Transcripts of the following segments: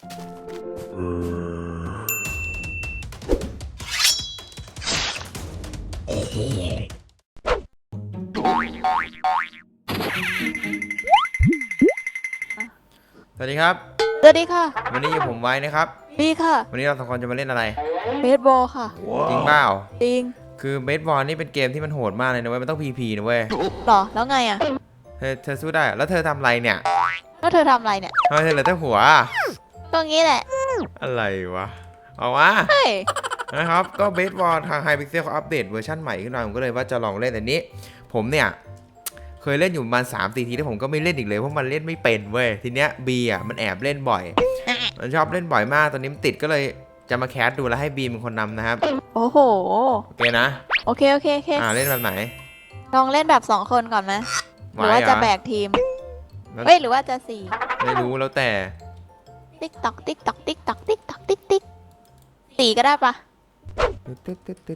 สวัสดีครับ สวัสดีค่ะ วันนี้อยู่ผมไว้นะครับดีค่ะ วันนี้เราสองคนจะมาเล่นอะไร เบสบอลค่ะ จริงเปล่าจริงคือเบสบอลนี่เป็นเกมที่มันโหดมากเลยนะเว้ย มันต้องพีพีนะเว้ยหรอ แล้วไงอะ เธอเธอสู้ได้เหรอแล้วเธอทำอะไรเนี่ย แล้วเธอทำอะไรเนี่ยทำไมเธอเหลือแต่หัว ก็งี้แหละ อะไรวะ เอาวะ เฮ้ย นะครับ ก็เบสบอลทางไฮพิกเซลเขาอัปเดตเวอร์ชันใหม่ขึ้นมาผมก็เลยว่าจะลองเล่นแต่นี้ ผมเนี่ย เคยเล่นอยู่ประมาณ3ามสี่ทีแล้วผมก็ไม่เล่นอีกเลยเพราะมันเล่นไม่เป็นเว้ย ทีเนี้ยบีอะมันแอบเล่นบ่อย มันชอบเล่นบ่อยมาก ตอนนี้มันติดก็เลยจะมาแคสดูแล้วให้บีเป็นคนนำนะครับ โอ้โห โอเคนะ โอเค โอเคโอเคอ่าเล่นแบบไหนลองเล่นแบบสองคนก่อนไหมหไหวรือว่าเหรจะอแบกทีมแล้วเฮ้ย หรือว่าจะสี่ไม่รู้แล้วแต่ ติ๊กตอกติ๊กตอกติ๊กตอกติ๊กตอกติ๊กติ๊กสี่ก็ได้ปะตึ๊ดตึ๊ดตึ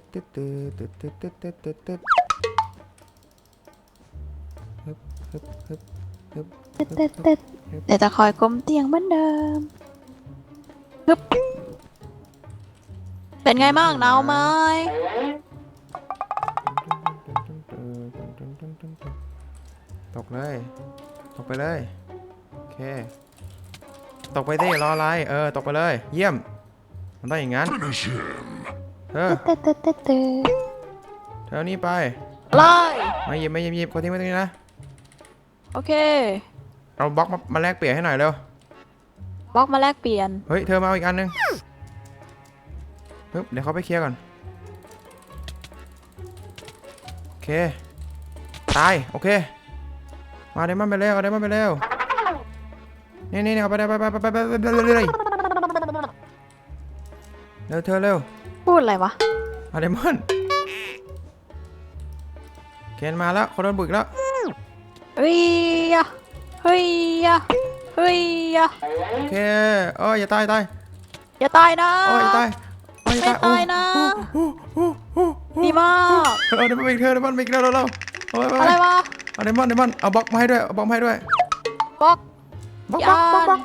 ๊ดเดี๋ยวจะคอยก้มเตียงเหมือนเดิมฮึบเป็นไงบ้างหนาวไหมตกเลย ตกไปเลย โอเค ตกไปสิรออะไร เออ ตกไปเลย เยี่ยม มันต้องอย่างงั้น เธอ ตึ๊ดตึ๊ดตึ๊ดตึ๊ดเธอเอานี่ไป ไล่มาหยิบมาหยิบหยิบกดทิ้งไว้ตรงนี้นะ โอเคเอาบล็อกมามาแลกเปลี่ยนให้หน่อยเร็ว บล็อกมาแลกเปลี่ยน เฮ้ย เธอมาเอาอีกอันหนึงปึ๊บเดี๋ยวเขาไปเคลียร์ก่อน โอเค ตาย โอเค มาเดมอนไปเร็วเอาเดมอนไปเร็ว นี่นี่นี่เอาไปไปไปไปไปไปไปไปเร็วเร็วเธอเร็วพูดอะไรวะมาเดมอนเคนมาแล้วคนโดนบุกแล้วเฮ้ยยะเฮ้ยยะเฮ้ยยะโอเคเอ้ยอย่าตายตายอย่าตายนะโอ้ยอย่าตายโอ้ยอย่าไม่ตายนะดีมากเออเดมอนไปอีกเธอเดมอนไปอีกแล้วเร็วเร็วโอ้ยอะไรวะเอาเดมอนเดมอนเอาบล็อกมาให้ด้วยเอาบล็อกมาให้ด้วยบล็อก บล็อกบล็อก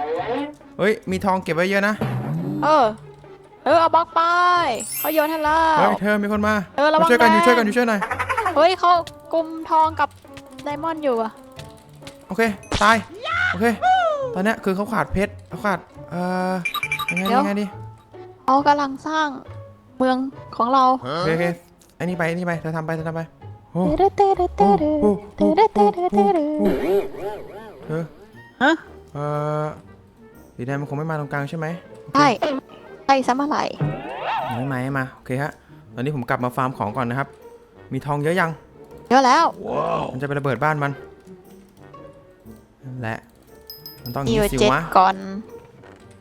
เฮ้ย มีทองเก็บไว้เยอะนะเออ เออเอาบล็อกไปเขาโยนให้แล้เฮ้ยเธอมีคนมาเออระวังาช่วยกันอยู่ช่วยกันอยู่ช่วยหน่อยเฮ้ยเขากุมทองกับไดมอนด์อยู่อะโอเคตายโอเค ตอนเนี้ยคือเขาขาดเพชรเขาขาดเอ่อยังไงดียังไงดีเขากำลังสร้างเมืองของเราโอเคอันนี้ไปอันนี้ไปเธอทำไปเธอทำไปโอ้เธอฮะ เอ่อสีแดงมันคงไม่มาตรงกลางใช่ไหมใช่ใช่ซะเมื่อไหร่ไม่มาไม่มาโอเคฮะตอนนี้ผมกลับมาฟาร์มของก่อนนะครับ มีทองเยอะยัง เยอะแล้ว มันจะไประเบิดบ้านมันนั่นแหละมันต้องอยิยู่งสิวเจ็ดวะก่อน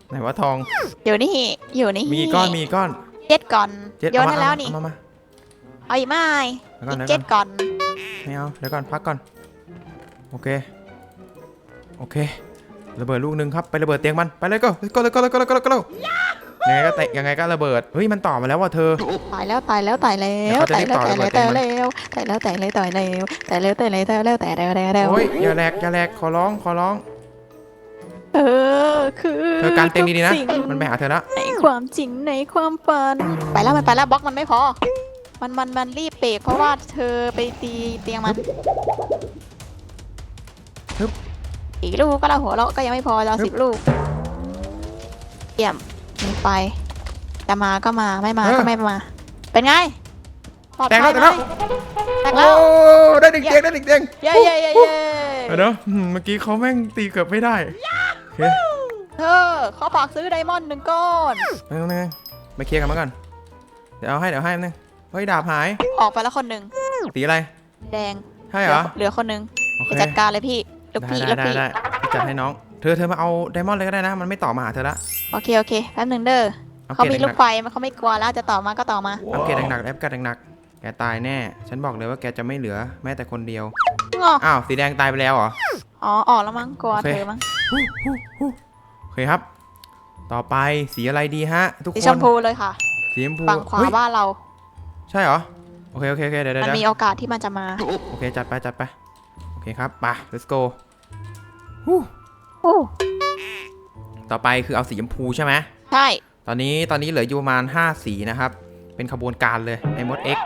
ไหนว่าทอง อยู่นี่ อยู่นี่มีก้อนมีก้อนเจ็ดก่อน เจ็ดโยนเอาให้มาแล้วเอานี่เอามามาเอาอีกไม่เดี๋ยวก่ออีนกเดี๋ยวเจ็ดก่อนก่อน ไม่เอาเดี๋ยวก่อนพักก่อน โอเค โอเค ระเบิดลูกหนึ่งครับไประเบิดเตียงมันไปเลยก็ก็เลยก็เลยก็เลยก็เลยก็เลยยังไงก็เตะยังไงก็ระเบิดเฮ้ยมันต่อมาแล้วว่ะเธอตายแล้วตายแล้วตายแล้เดี๋ยววเขาจะตายรีบแล้วต่อตายระเบิแล้วดตายแล้วตายแล้วตายแล้วตายแล้วตายแล้วตายแล้วตายแล้วตายแล้วตายแล้วโอ้ยอย่าแหลกอย่าแหลกขอร้องขอร้อง เออคือเธอการเตียงดีๆนะทุกสิ่งมันไปหาเธอแล้วในความจริงในความฝันไปแล้วมันไปแล้วบล็อกมันไม่พอ มันมันมันรีบเบรกเพราะว่าเธอไปตีเตียงมัน ฮึบอีกลูกก็ละหัวเราะก็ยังไม่พอเราฮึบสิบลูกเยี่ยมมีไฟจะมาก็มาไม่มาเออก็ไม่มา เป็นไงปลอดแตกภัแล้ยวแตกไหมแล้วแตกโอ้แล้วได้หนึ่งเตียงได้หนึ่งเตียงเย้เย้เย้เย้เดี๋ยวอืมเมื่อกี้เขาแม่งตีเกือบไม่ได้โอเคเธอเขาฝากซื้อไดมอนด์หนึ่งก้อนนึงนึงไปเคลียร์กันมาก่อนเดี๋ยวเอาให้เดี๋ยวให้นึงเฮ้ยดาบหายออกไปแล้วคนหนึ่งสีอะไร แดงใช่เหรอเหลือคนหนึ่งโอเคไปจัดการเลยพี่ ลูกได้พี่ได้ลูกได้พี่ได้พี่จัดให้น้อง เธอเธอมาเอาไดมอนด์เลยก็ได้นะ มันไม่ต่อมาหาเธอละโอเคโอเคแป๊บหนึ่งเด้ออัปเขาเกรมีดลูหกนักไฟมันเขาไม่กลัวแล้วจะต่อมาก็ต่อมา ๆอัปเกรดหนักๆแอปกัดหนักๆแกตายแน่ ฉันบอกเลยว่าแกจะไม่เหลือแม้แต่คนเดียวงออ้าวสีแดงตายไปแล้วเหรอ อ๋อออกแล้วมั้งกลัวโอเค เธอมั้งโอเคครับ ต่อไปสีอะไรดีฮะ ทุกสีคชนมพูเลยค่ะ สีชมพูฝั่งขวาเฮ้ยบ้านเรา ใช่เหรอ โอเคโอเคโอเคเดี๋ยวเดี๋ยวมันเดี๋ยวมีโอกาสที่มันจะมา โอเคจัดไปจัดไปโอ เคครับไป let's go ฮู้โอ้โอเคต่อไปคือเอาสีชมพูใช่ไหมใช่ตอนนี้ตอนนี้เหลืออยู่ประมาณ 5 สีนะครับ เป็นขบวนการเลยไอ้มด X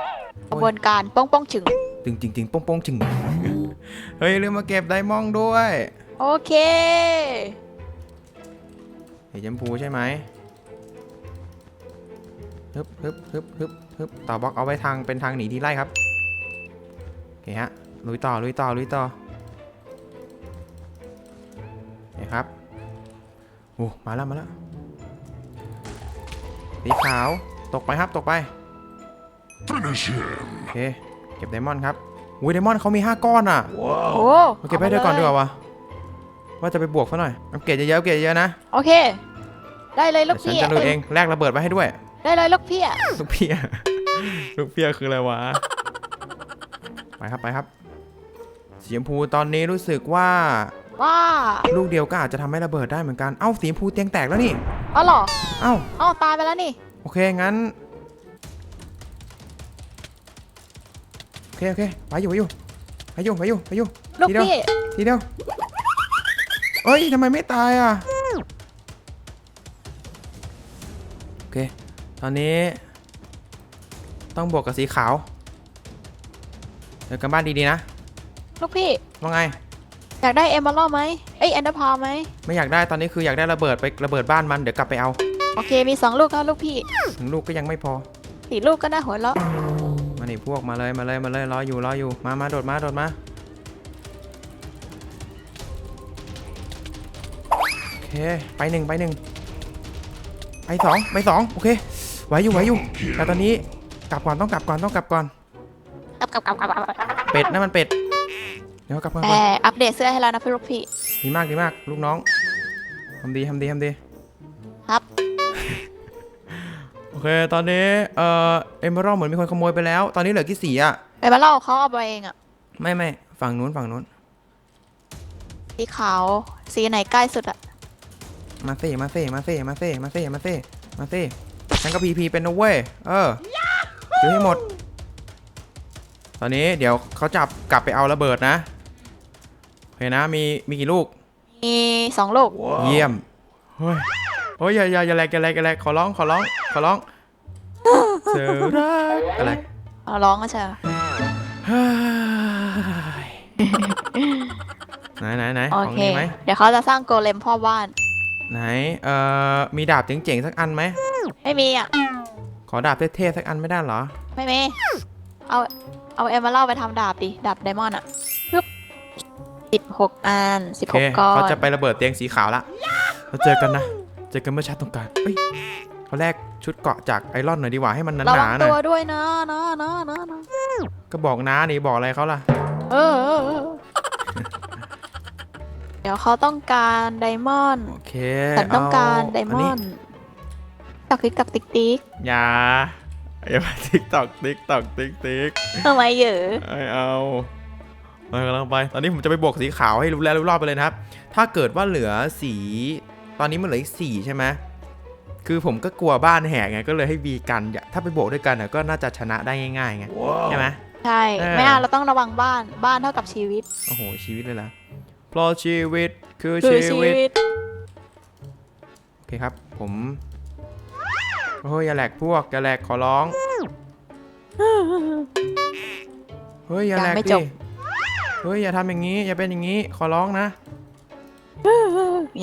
กระบวนการป้องป้องๆฉึงตึงจริงจริงๆโป้งโป้งจึงเฮ้ยลืมมาเก็บไดมอนด์ด้วย โอเคสีชมพูใช่ไหมฮึบฮึบฮึบฮึบฮึบต่อบล็อกเอาไว้ทางเป็นทางหนีที่ไล่ครับโอเคฮะ ลุยต่อลุยต่อลุยต่อโอเคครับโอ้มาแล้วมาแล้วสีขาวตกไปครับตกไป Finish him. โอเคเก็บไดมอนด์ครับอุ้ยไดมอนด์เขามี 5 ก้อนอะโอ้เอาเก็บไปด้วยก่อนดีกว่าวะว่าจะไปบวกซะหน่อยเอาเก็บเยอะๆเอาเก็บเยอะๆนะโอเค ได้เลยลูกเดี๋ยวฉันพี่จะดูเองแลกระเบิดไว้ให้ด้วย ได้เลยลูกพี่อะลูกเพียลูกเพียคืออะไรวะไปครับไปครับ สีชมพูตอนนี้รู้สึกว่า ว่าลูกเดียวก็อาจจะทำให้ระเบิดได้เหมือนกัน เอ้าสีชมพูเตียงแตกแล้วนี่ อ๋อเหรอเอ้า อ๋อตายไปแล้วนี่ โอเค งั้น โอเค โอเคไปอยู่ไปอยู่ไปอยู่ไปอยู่ไปอยู่ลูกทีเดียวพี่ทีเดียวเอ้ยทำไมไม่ตายอะ โอเค ตอนนี้ ต้องบวกกับสีขาวเดี๋ยวกันบ้านดีๆนะ ลูกพี่ ว่าไง อยากได้เอมเบอร์ไหมเอ้ยแอนเดอร์พาวไหมไม่อยากได้ตอนนี้คืออยากได้ระเบิดไประเบิดบ้านมันเดี๋ยวกลับไปเอาโอเคมีสองลูกครับลูกพี่ถึงลูกก็ยังไม่พอ สี่ลูกก็น่าหัวเราะมานี่พวกมาเลยมาเลยมาเลยรออยู่รออยู่มามาโดดมาโดดมาโอเคไปหนึ่งไปหนึ่งไปสองไปสองโอเคไหวอยู่ไหวอยู่ แต่ตอนนี้กลับก่อนต้องกลับก่อนต้องกลับก่อน กลับกลับกลับกลับกลับเป็ดนะมันเป็ดเดี๋ยวกลับก่อนแต่อัปเดตเสื้อให้แล้วนะพี่ลูกพี่ ดีมากดีมาก ลูกน้องทำดีทำดีทำดีครับ โอเคตอนนี้เอ่อเอมเบอร์เหมือนมีคนขโมยไปแล้ว ตอนนี้เหลือกี่สีอะเอมเบอร์เขาเอาไปเองอะไม่ไม่ฝั่งนู้นฝั่งนู้นสีขาวสีไหนใกล้สุดอะมาเซ่มาเซ่มาเซ่มาเซ่มาเซ่มาเซ่มาเซ่ฉันก็พีพีเป็นนะเว้ยเออซื้อให้หมด ตอนนี้เดี๋ยวเขาจับกลับไปเอาระเบิดนะโอ เคนะมีมีกี่ลูก มีสองลูก เยี่ยม เฮ้ยเฮ้ยอย่าอย่าอย่าแลกอย่าแลกอย่าแลกขอร้องขอร้องขอร้องเธอรักอะไรเอาร้องก็ใช่เหรอเฮ้ยไหนไหนไหนโอของเค ดีไหมเดี๋ยวเขาจะสร้างโกเลมพ่อบ้าน ไหนเอ่อมีดาบเจ๋งๆสักอันไหมไม่มีอะ ขอดาบเท่ๆสักอันไม่ได้เหรอ ไม่มี เอา เอาเอมเบอร์ไปทำดาบดิ ดาบไดมอนด์อะปึ๊บ สิบหกอันสิบโอหเคกก้อนเขาจะไประเบิดเตียงสีขาวละเราเจอกันนะ เจอกันเมื่อชาติตรงกลางเอ้ยเขาแรกชุดเกราะจากไอรอนหน่อยดีกว่าให้มันหระนาวังๆหน่ตัอวยด้วยนะนะนะนะนะก็บอกน้านี่บอกอะไรเขาล่ะเออเออเออ เดี๋ยวเขาต้องการไดมอนด์โอเคฉันต้องการเไดมอนด์ตักติ๊กตักติ๊กติ๊กอย่าอย่ามาติ๊กตอกติ๊กตอกติ๊กติ๊กทำไมเหยอะไม่เอาไป กำลังไป ตอนนี้ผมจะไปบวกสีขาวให้รู้แล้วรู้รอบไปเลยนะครับ ถ้าเกิดว่าเหลือสี ตอนนี้มันเหลืออีกสี่ใช่ไหมคือผมก็กลัวบ้านแหกไงก็เลยให้บีกันอย่าถ้าไปบวกด้วยกันน่ะก็น่าจะชนะได้ง่ายๆไงใช่ไหมใช่เออไม่เอาเราต้องระวังบ้านบ้านเท่ากับชีวิต โอ้โหชีวิตเลยล่ะเพราะชีวิตคือคือชีชีวิตวิตโอเคครับ ผมโอ้ยอย่าแหลกพวกอย่าแหลกขอร้องเฮ้ยอย่าแหลกยังไม่ดิจบ เฮ้ยอย่าทำอย่างนี้ อย่าเป็นอย่างนี้ ขอร้องนะ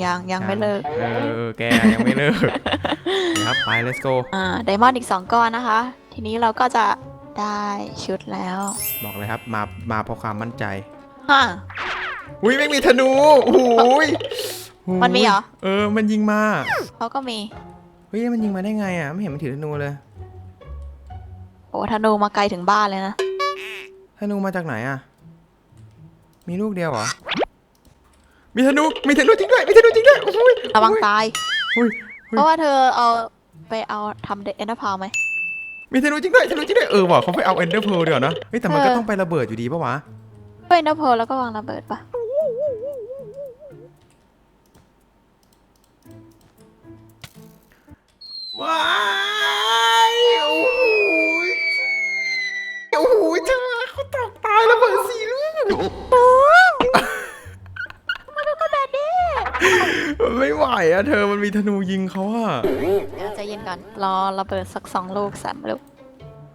ยังยังไม่เลิก เออเออแกยังไม่เลิกนะครับไป let's go อ่าไดมอนด์อีกสองก้อนนะคะ ทีนี้เราก็จะได้ชุดแล้วบอกเลยครับมามาเพราะความมั่นใจฮะอุ้ยไม่มีธนูโอ้โหยมันมีเหรอ เออ มันยิงมาเขาก็มี เฮ้ยมันยิงมาได้ไงอะไม่เห็นมันถือธนูเลยโอ้ธนูมาไกลถึงบ้านเลยนะธนูมาจากไหนอะ มีลูกเดียวเหรอ มีธนู มีธนูจริงด้วย มีธนูจริงด้วยโอ้ยระวังตาย อุ้ย เพราะว่าเธอเอาไปเอาทำเอ็นเตอร์พาวไหม มีธนูจริงด้วยธนูจริงด้วย เออว่ะเขาไปเอาเอนเดอร์เพลเดี๋ยวนะเฮ้ยแต่มันก็เออ ต้องไประเบิดอยู่ดีปะวะเฮ้ยเอ็นเตอร์เพแล้วก็วางระเบิดปะว้ายโอ้โหยโอ้โหเธอเขาตกตายระเบิด สี่ลูกมันก็แบบนี้ไม่ไหวอะอะเธอมันมีธนูยิงเขาอะเดี๋ยวใจเย็นก่อน รอระเบิดสักสองลูกสามลูก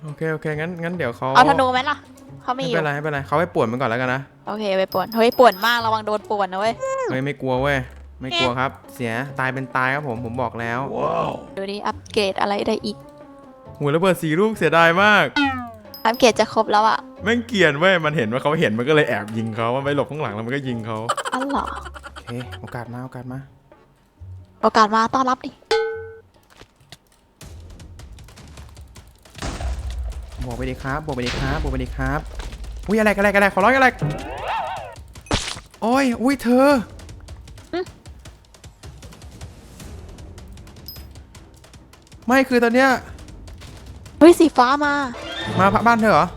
โอเคโอเคงั้นงั้นเดี๋ยวเขาเอาธนูไหมล่ะ เขามีไม่อยู่เป็นไรไม่เป็นไรเขาให้ป่วนมันก่อนแล้วกันนะโอเคไปป่วน เฮ้ยป่วนมากระวังโดนป่วนนะเว้ย เฮ้ยไม่กลัวเว้ยไม่กลัวครับ เสียตายเป็นตายครับผมผมบอกแล้ว Wow. ดูดิอัปเกรดอะไรได้อีกหูระเบิดสีลูกเสียดายมาก อัปเกรดจะครบแล้วอะ แม่งเกลียนเว้ยมันเห็นว่าเขาเห็นมันก็เลยแอบยิงเขามันไปหลบข้างหลังแล้วมันก็ยิงเขาอันเหรอโอเคโอกาสมาโอกาสมา โอกาสมาต้อนรับดิบอกไปดีครับบอกไปดีครับบอกไปดีครับ อุ้ยอะไรกันอะไรกันอะไรขอร้องอะไรโอ้ยอุ้ยเธอ ไม่คือตอนเนี้ยเฮ้ยสีฟ้ามา มาบ้านเธอเหรอ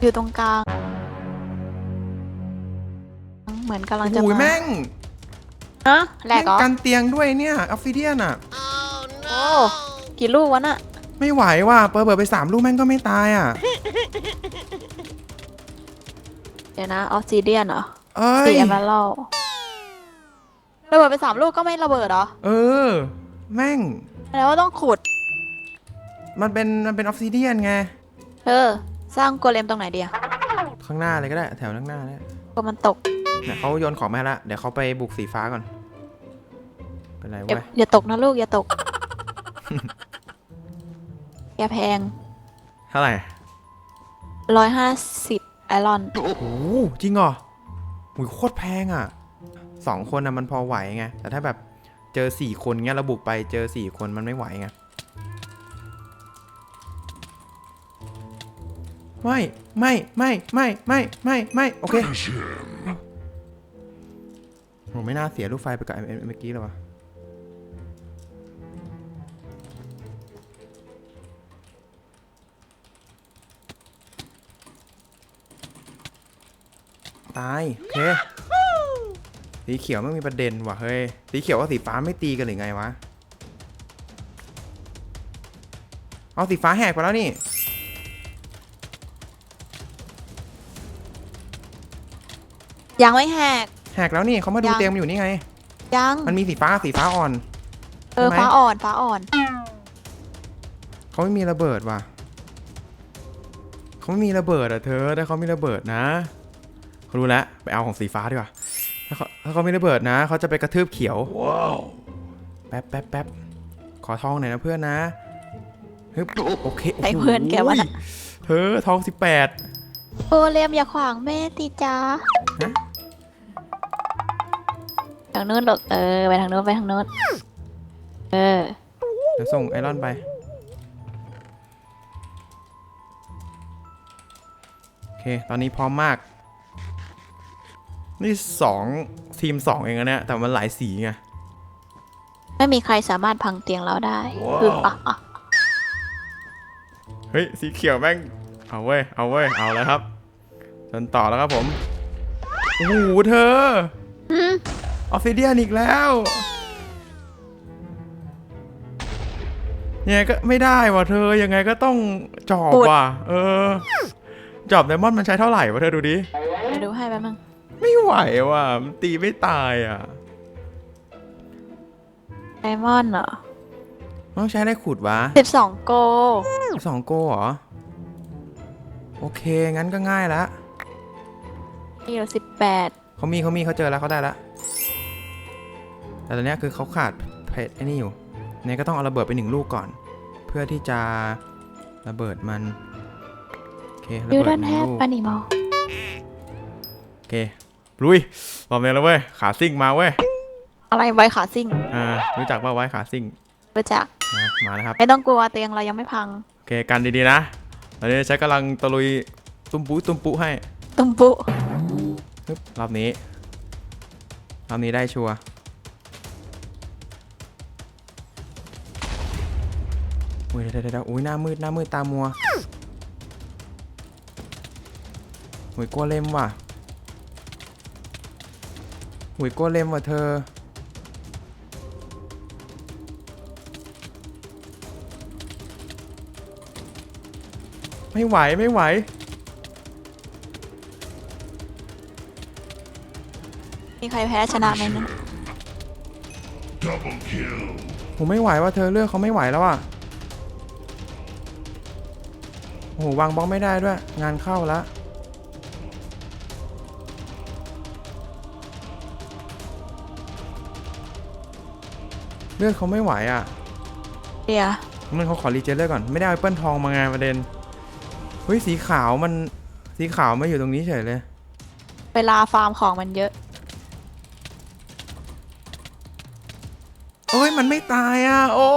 อยู่ตรงกลาง เหมือนกำลังจะโอ้ยมาแม่งฮะแหลกเหรอ แม่งกันเตียงด้วยเนี่ยออฟฟิเดียนอะ โอ้ กี่ลูกวะน่ะ ไม่ไหวว่ะเปิดเปิดไปสามลูกแม่งก็ไม่ตายอะ เดี๋ยวนะออ s ซิเดียนเหรอเอ้ย สีเอเมอรัลระเบิดไปสามลูกก็ไม่ระเบิดเหรอเออ แม่ง แปลว่าต้องขุด มันเป็นมันเป็นออฟซิเดียนไง เออ สร้างโกเลมตรงไหนเดียข้างหน้าเลยก็ได้ แถวข้างหน้าเนี่ยก็มันตกเนี่ยเขาโยนของมาให้ละเดี๋ยวเขาไปบุกสีฟ้าก่อน เป็นไรอย่าเว้ยอย่าตกนะลูกอย่าตก อย่าแพงเท่าไหร่ร้อยห้าสิบไอรอน โอ้โหจริงเหรอหุยโคตรแพงอะสองคนน่ะมันพอไหวไงแต่ถ้าแบบเจอสี่คนเงี้ยเราบุกไปเจอสี่คนมันไม่ไหวไง ไม่ไม่ไม่ไม่ไม่ไม่ไม่โอเคผมไม่น่าเสียลูกไฟไปกับไอ้ไอ้เมื่อกี้เลยวะตายโอเคสีเขียวไม่มีประเด็นว่ะเฮ้ยสีเขียวกับสีฟ้าไม่ตีกันหรือไงวะเอาสีฟ้าแหกไปแล้วนี่ ยังไม่แหก แหกแล้วนี่เขามาดูยัง เตียงมันอยู่นี่ไง ยัง มันมีสีฟ้ากับสีฟ้าอ่อน เออใช่ไหม ฟ้าอ่อนฟ้าอ่อน เขาไม่มีระเบิดว่ะเขาไม่มีระเบิดอะเธอแต่เขามีระเบิดนะเขารู้แล้วไปเอาของสีฟ้าดีกว่าถ้าเขาถ้าเขามีระเบิดนะเขาจะไปกระทืบเขียว Wow. แป๊บแป๊บแป๊บขอทองหน่อยนะเพื่อนนะฮึบโอเคไอ้เพื่อนแกวะน่ะ เธอทองสิบแปดโอเลมอย่าขวางแม่ติจ้าฮะทางนู้นหรอกเออไปทางนู้นไปทางนู้นเออเดี๋ยวส่งไอรอนไป โอเค ตอนนี้พร้อมมาก นี่สองทีมสองเองนะเนี่ยแต่มันหลายสีไง ไม่มีใครสามารถพังเตียงเราได้คืออะอะเฮ้ย สีเขียวแม่ง เอาเว้ย เอาเว้ย เอาแล้วครับจนต่อแล้วครับผม โอ้โหเธอ อืมออฟฟิเดียนอีกแล้วยังไงก็ไม่ได้ว่ะเธอยังไงก็ต้องจอบว่ะ เออ จอบไดมอนด์มันใช้เท่าไหร่วะเธอดูดิ เดี๋ยวดูให้แป๊บนึงไม่ไหวว่ะมันตีไม่ตายอะไดมอนด์เหรอต้องใช้อะไรขุดวะสิบสองโกสองโกเหรอ โอเคงั้นก็ง่ายละมีอยู่สิบแปดเขามีเขามีเขาเจอแล้วเขาได้ละ แต่ตอนเนี้ยคือเขาขาดเพชรไอ้นี่อยู่เนี่ยก็ต้องเอาระเบิดไปหนึ่งลูกก่อน เพื่อที่จะระเบิดมันโอเคระยูเบิดัดนหแฮนึ่งปลูก ปานิมอลโอเค ลุยรอบนี้แล้วเว้ย ขาซิ่งมาเว้ย อะไรไว้ขาซิ่งอ่า รู้จักป่าไว้ขาซิ่งรู้จักนะมาแล้วครับ ไม่ต้องกลัวเตียงเรายังไม่พัง โอเค กันดีๆนะ ตอนนี้ใช้กำลังตะลุยตุ้มปุตุ้มปุให้ตุ้มปุฮึบรอบนี้ รอบนี้ได้ชัวร์ อุ้ยเดี๋ยวเดี๋ยวเดี๋ยวอุ้ยหน้ามืดหน้ามืดตามัวหุยกลัวเล็มว่ะหุยกลัวเล็มว่ะเธอไม่ไหวไม่ไหวมีใครแพ้ชนะไหมเนี่ย Double kill. ผมไม่ไหวว่าเธอเลือกเขาไม่ไหวแล้วอะ โอ้โหวางบล็อกไม่ได้ด้วย งานเข้าแล้วเลือดเขาไม่ไหวอะเดี๋ยวมันเขาขอรีเจนเลือดก่อน ไม่ได้เอาแอปเปิลทองมาไงประเด็นเฮ้ยสีขาวมันสีขาวมาอยู่ตรงนี้เฉยเลย เวลาฟาร์มของมันเยอะ มันไม่ตายอะ โอ้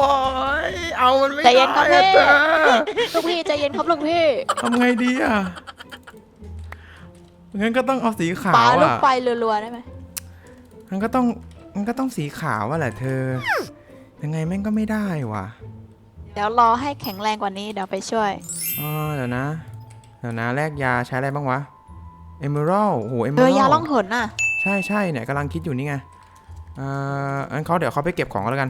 ยเอามันไม่ใจเย็นครับได้พี่อะเธอลูกพี่ใจเย็นครับลูกพี่ทำไงดีอะงั้นก็ต้องเอาสีขาปาวลูกอะไฟรัวๆได้ไหมงั้นก็ต้องงั้นก็ต้องสีขาวอะแหละเธอ ยังไงแม่งก็ไม่ได้ว่ะเดี๋ยวรอให้แข็งแรงกว่านี้เดี๋ยวไปช่วย อ๋อเดี๋ยวนะเดี๋ยวนะแลกยาใช้อะไรบ้างวะเอเมอรัลโหเอเมอเอรัอลยาล่องหนน่ะ ใช่ใช่เนี่ยกำลังคิดอยู่นี่ไง เอ่องั้นเขาเดี๋ยวเขาไปเก็บของก็แล้วกัน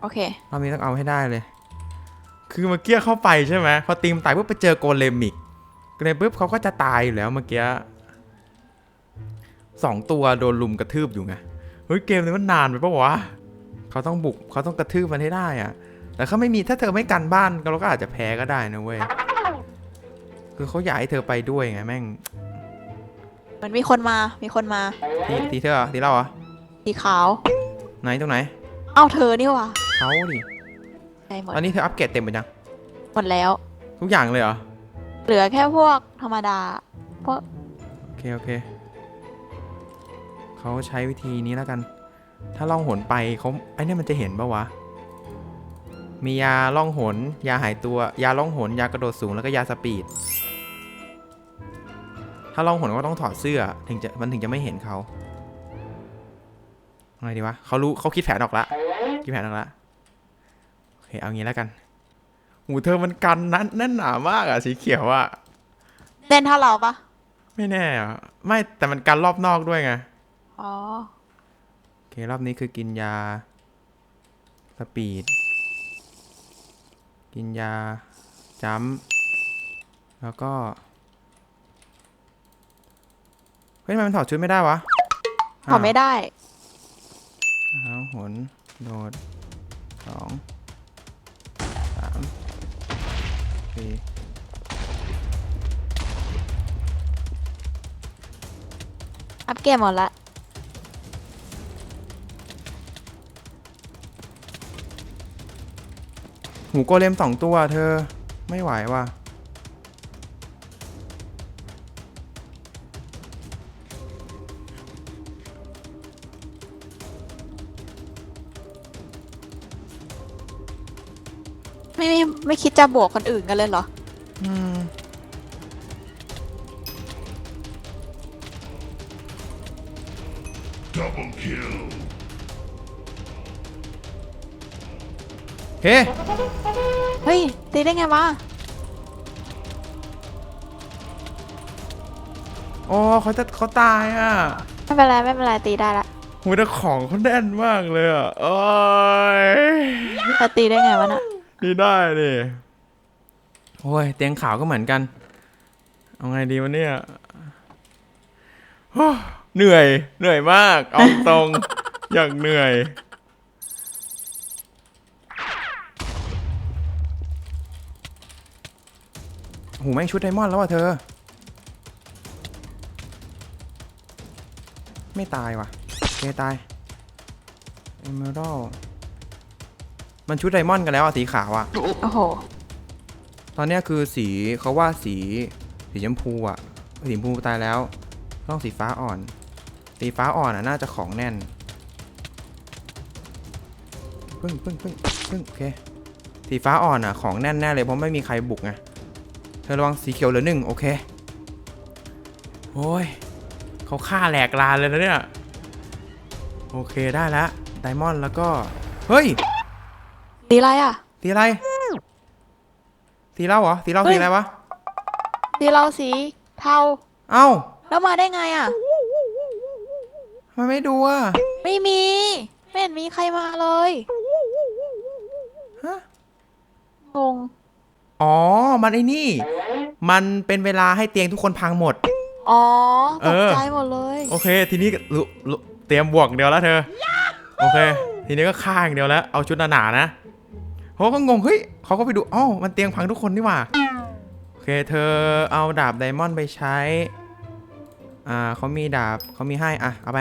โอเครอบนี้ต้องเอาให้ได้เลย คือเมื่อกี้เข้าไปใช่ไหมพอตีมตายปุ๊บไปเจอโกเลมอีกโกเลมปุ๊บเขาก็จะตายอยู่แล้วเมื่อกี้สองตัวโดนลุมกระทืบอยู่ไง เฮ้ยเกมนี้มันนานไปปะวะเขาต้องบุกเขาต้องกระทืบมันให้ได้อะแต่เขาไม่มีถ้าเธอไม่กันบ้านเราก็อาจจะแพ้ก็ได้นะเว้ย คือเขาอยากให้เธอไปด้วยไงแม่ง เหมือนมีคนมา มีคนมาทีทีเธอเหรอทีเราเหรอ สีขาว ไหนตรงไหน เอ้าเธอนี่หว่ะเขาดิใช่หมดตอนนี้เธออัปเกรดเต็มไปยังหมดแล้ว ทุกอย่างเลยเหรอ เหลือแค่พวกธรรมดา พวกโอเค โอเค เขาใช้วิธีนี้แล้วกัน ถ้าล่องหนไปเขาไอ้เนี่ยมันจะเห็นปะวะ มียาล่องหน ยาหายตัว ยาล่องหน ยากระโดดสูง แล้วก็ยาสปีด ถ้าล่องหนก็ต้องถอดเสื้อ ถึงจะมันถึงจะไม่เห็นเขา ไงดีวะเขารู้เขาคิดแผนออกละคิดแผนออกละโอเคเอางี้แล้วกันหูเธอมันกันนั้นแน่นหนามากอะสีเขียวอะเล่นเท่าเราปะไม่แน่อะไม่แต่มันกันรอบนอกด้วยไงอ๋อโอเครอบนี้คือกินยาสปีด กินยาจัมป์แล้วก็เฮ้ยทำไมมันถอดชุดไม่ได้วะขอไม่ได้ อ้าวหนโดดสองสามสี่อัพเกมหมดละหูโกเลมสองตัวเธอไม่ไหวว่ะ คิดจะบวกคนอื่นกันเลยเหรอ อืม Double kill. เฮ้เฮ้ย ตีได้ไงวะ โอ้เขาจะเขาตายอะไม่เป็นไรไม่เป็นไรตีได้ละหูแต่ของเขาแน่นมากเลยอะโอ้ย แต่ตีได้ไงวะน่ะ นี่ได้ดิโอ้ยเตียงขาวก็เหมือนกัน เอาไงดีวะเนี่ยเหนื่อย เหนื่อยมาก เอาตรง อย่างเหนื่อย หูแม่งชุดไดมอนด์แล้วอะเธอ ไม่ตายว่ะเคตายเอเมอรัล มันชุดไดมอนด์กันแล้วอะสีขาวอะโอ้โห ตอนเนี้ยคือสีเขาว่าสีสีชมพูอะสีชมพูตายแล้วต้องสีฟ้าอ่อน สีฟ้าอ่อนอะน่าจะของแน่นปึ้งปึ้งปึ้งปึ้งโอเคสีฟ้าอ่อนอะของแน่นแน่เลยเพราะไม่มีใครบุกไงเธอระวังสีเขียวเหลือหนึ่งโอเคโอ้ยเขาฆ่าแหลกลานเลยนะเนี่ย โอเคได้แล้วไดมอนด์แล้วก็ เฮ้ย ตีอะไรอะสีอะไรสีเหล้าเหรอสีเหล้าเฮ้ยสีอะไรวะ ตีเราสีเทาเอ้าแล้วมาได้ไงอะ ทำไมไม่ดูอะไม่มี ไม่เห็นมีใครมาเลยฮะ งงอ๋อ มันไอ้นี่ มันเป็นเวลาให้เตียงทุกคนพังหมด อ๋อเอตกอใจหมดเลยโอเค ทีนี้รู้รู้เตรียมบวกเดียวแล้วเธอ โอเค ทีนี้ก็ฆ่าอย่างเดียวแล้ว เอาชุดหนาๆนะ เขาก็งงเฮ้ยเขาก็ไปดูอ้าวมันเตียงพังทุกคนนี่หว่าโอเคเธอเอาดาบไดมอนด์ไปใช้อ่าเขามีดาบเขามีให้อะเอาไป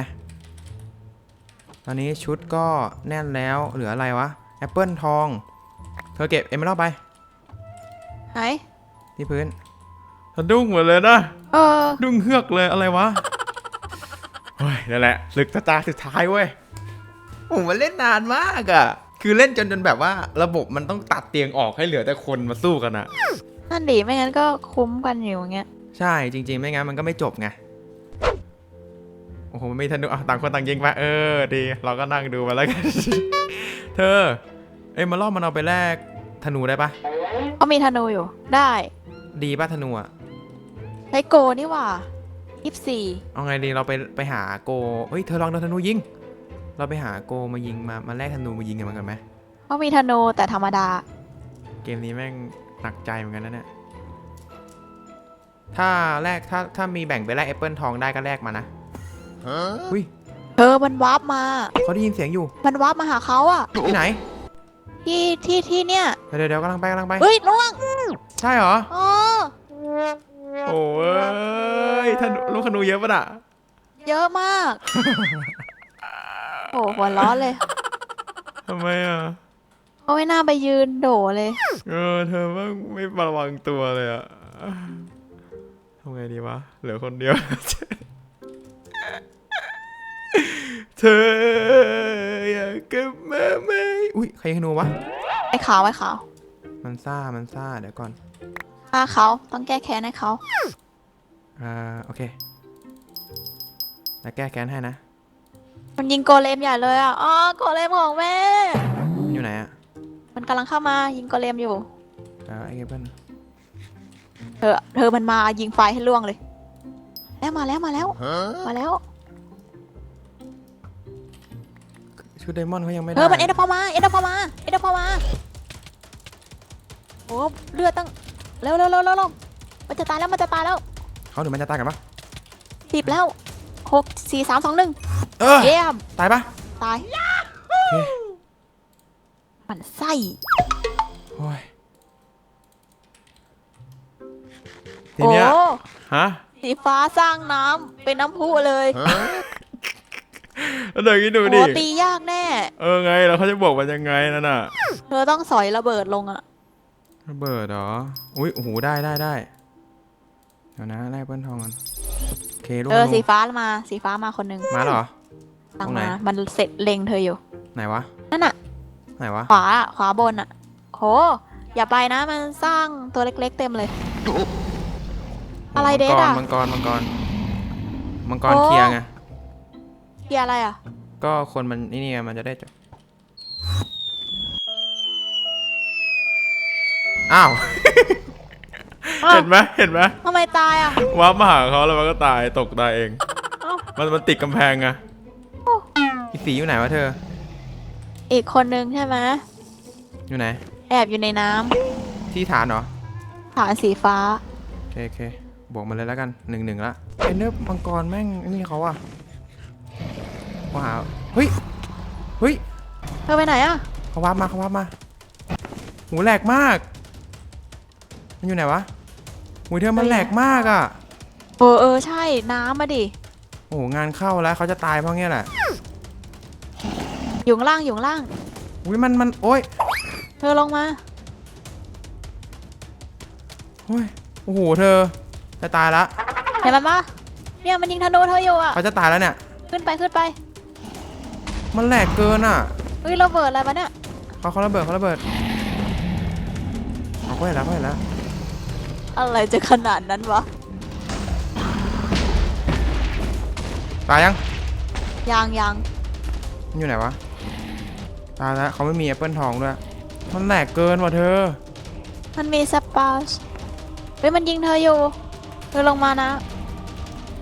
ตอนนี้ชุดก็แน่นแล้วเหลืออะไรวะแอปเปิลทอง เธอเก็บเอมเมอรัลไปไหนที่พื้นสะดุ้งหมดเลยนะเออดุ้งเฮือกเลยอะไรวะเฮ้ยนั่นแหละศึกตาสุดท้ายเว้ยโอ้มันเล่นนานมากอะ คือเล่นจนจนแบบว่าระบบมันต้องตัดเตียงออกให้เหลือแต่คนมาสู้กันอะนั่นดีไม่งั้นก็คุ้มกันอยู่อย่างเงี้ย ใช่จริง ๆ ไม่งั้นมันก็ไม่จบไง โอ้โหมันมีธนูอะต่างคนต่างยิงไปเออดี เราก็นั่งดูไปแล้วกัน เธอ เอ้ยมาล่อบมันเอาไปแลกธนูได้ปะเขามีธนูอยู่ ได้ ดีปะธนูอะใช้โกนี่หว่ายี่สี่เอาไงดีเราไปไปหาโกเฮ้ยเธอลองโดนธนูยิง เราไปหาโกมายิงมามาแลกธนูมายิงกันมันกันไหมเขามีธนูแต่ธรรมดา เกมนี้แม่งหนักใจเหมือนกันนะเนี่ยถ้าแลกถ้าถ้ามีแบ่งไปแลกแอปเปิลทองได้ก็แลกมานะอุ้ยเธอมันวาร์ปมา เขาได้ยินเสียงอยู่ มันวาร์ปมาหาเขาอะที่ไหน ที่ที่ที่เนี่ยเดี๋ยวเดี๋ยวกำลังไปกำลังไปเฮ้ยล่วงใช่เหรออ๋อโอ้ยธนูลูกธนูเยอะปะน่ะเยอะมาก โอ้หัวร้อนเลยทำไมอะ เขาไม่น่าไปยืนโดเลย เออ เธอแม่งไม่ระวังตัวเลยอะทำไงดีวะ เหลือคนเดียว เธออยากกลับมาไหมอุ้ยใครยิงธนูวะ ไอ้ขาวไอ้ขาวมันซ่า มันซ่า เดี๋ยวก่อน ฆ่าเขาต้องแก้แค้นให้เขาอ่า โอเค แล้วแก้แค้นให้นะ มันยิงโกเลมใหญ่เลยอะ อ๋อ โกเลมของแม่ มันอยู่ไหนอะมันกำลังเข้ามายิงโกเลมอยู่เดี๋ยวไอ้เบิ้ลเธอ เธอมันมายิงไฟให้ล่วงเลย แล้วมาแล้วมาแล้ว มาแล้ว ชุดไดมอนด์เขายังไม่ได้เธอมันเอ็นดพอมา เอ็นดพอมา เอ็นดพอมา โอ้เลือดตั้งเร็วเร็วเร็วเร็วเร็วมันจะตายแล้วมันจะตายแล้ว เขาหรือมันจะตายกันปะสิบแล้ว หกสี่สามสองหนึ่งเออเยี่ยม ตายปะตายเคมันไส้โอ้ยทีโอ้เนี้ยฮะสีฟ้าสร้างน้ำเป็นน้ำพุเลยเดี๋ยวคิดดูโอ้ดิตียากแน่ เออไงแล้วเขาจะบอกมันยังไงนั่นน่ะเธอต้องสอยระเบิดลงอะระเบิดเหรออุ้ยโอ้โหได้ได้ได้เดี๋ยวนะแลกเปิ้ลทองกันโอ เคลูกเออธนูสีฟ้ามาสีฟ้ามาคนหนึ่งมาแล้วเหรอตั้งตรงไหนมามันเสร็จเล็งเธออยู่ ไหนวะนั่นน่ะไหนวะขวาอะขวาบนอะโหอย่าไปนะมันสร้างตัวเล็กๆเต็มเลย อะไรเดทอะมังกรมังกรมังกรโอ้เคลียร์ไงเกียร์อะไรอะก็คนมันนี่นี่ไงมันจะได้จบอ้าว อ้าว เห็นไหมเห็นไหมทำไมตายอะว้าร์ปมาหาเขาแล้วมันก็ตายตกตายเอง เอ้า มันมันติดกำแพงไงอีสีอยู่ไหนวะเธอ อีกคนนึงใช่ไหมอยู่ไหน แอบอยู่ในน้ำที่ฐานเหรอฐานสีฟ้า โอเคโอเคบวกมาเลยแล้วกันหนึ่งหนึ่งละเอ็นเนอร์มังกรแม่งไอ้นี่เขาอะว้าวเฮ้ยเฮ้ยเธอไปไหนอะเขาวับมาเขาวับมาหูแหลกมาก มันอยู่ไหนวะ หูเธอมันแหลกมากอะเออเออใช่น้ำมาดิโอ้โหงานเข้าแล้วเขาจะตายเพราะเงี้ยแหละอยู่ข้างล่างอยู่ข้างล่าง อุ้ยมันมันโอ้ยเธอลงมาโอ้ยโอ้โหเธอจะตายละเห็นมันปะเนี่ยมันยิงธนูเธออยู่อะเขาจะตายแล้วเนี่ย ขึ้นไปขึ้นไปมันแหลกเกินอะเฮ้ยระเบิดอะไรวะเนี่ย เขาเขาระเบิดเขาระเบิดเอาเขาเห็นแล้วเขาเห็นแล้ว อะไรจะขนาดนั้นวะ ตายยัง ยางยางมันอยู่ไหนวะ ตายแล้วเขาไม่มีแอปเปิลทองด้วย มันแหลกเกินว่ะเธอ มันมีสปาชเฮ้ยมันยิงเธออยู่ เธอลงมานะ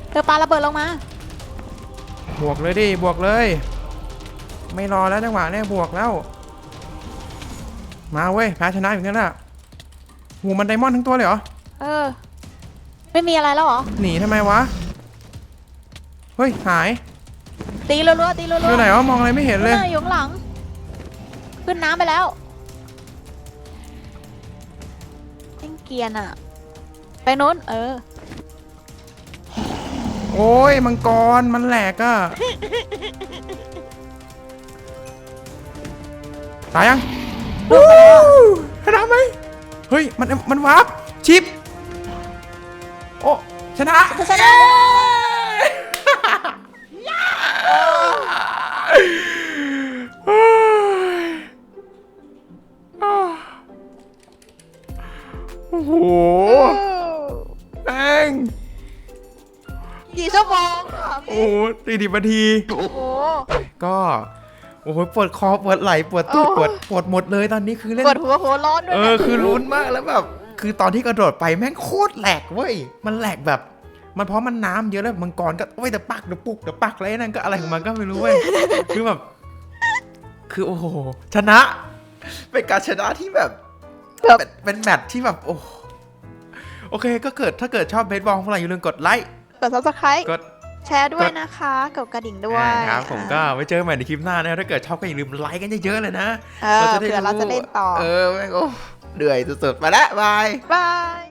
เธอปาระเบิดลงมา บวกเลยดิ บวกเลย ไม่รอแล้วจังหวะเนี่ยบวกแล้ว มาเว้ยแพ้ชนะอย่างนั้นแหละหูมันไดมอนด์ทั้งตัวเลยเหรอ เออ ไม่มีอะไรแล้วเหรอ หนีทำไมวะ เฮ้ย หายตีรัวๆตีรัวๆอยู่ไหนวะมองอะไรไม่เห็นเลยน่ะอยู่ข้างหลัง ขึ้นน้ำไปแล้วเล่นเกียร์น่ะ ไปโน้น เออ โอ้ยมังกรมันแหลกอะตายยังวู้ชนะไหมเฮ้ย มันมันวาร์ปชิปโอ้ ชนะชนะโอ้โหแม่งกี่ชั่วโมงอะโอ้สี่สิบนาที โอ้โห ก็ โอ้โหปวดคอปวดไหล่ปวดตูดโอ้ปวดปวดหมดเลยตอนนี้คือเล่น ปวดหัวหัวร้อนด้วยเอนะ อคือลุ้นมากแล้วแบบ คือตอนที่กระโดดไปแม่งโคตรแหลกเว้ย มันแหลกแบบ มันเพราะมันน้ำเยอะแล้วมังกรก็โอ้ยแต่ปักเดี๋ยวปุกเดี๋ยวปักอะไรนั่นก็อะไรของมันก็ไม่รู้เว้ยคือแบบ คือโอ้โหชนะ เป็นการชนะที่แบบ เป็นเป็นแมตช์ที่แบบโอ้โอเค ก็เกิดถ้าเกิดชอบเบสบอลของเราอย่าลืมกดไลค์กด subscribe กดแชร์ด้วยนะคะกดกระดิ่งด้วยอ่าครับผมก็ไว้เจอกันใหม่ในคลิปหน้านะถ้าเกิดชอบก็อย่าลืมไลค์กันเยอะๆเลยนะเออเผื่อเราจะเล่นต่อเออแม่งโอ้เหนื่อยสุดๆไปแล้วบายบาย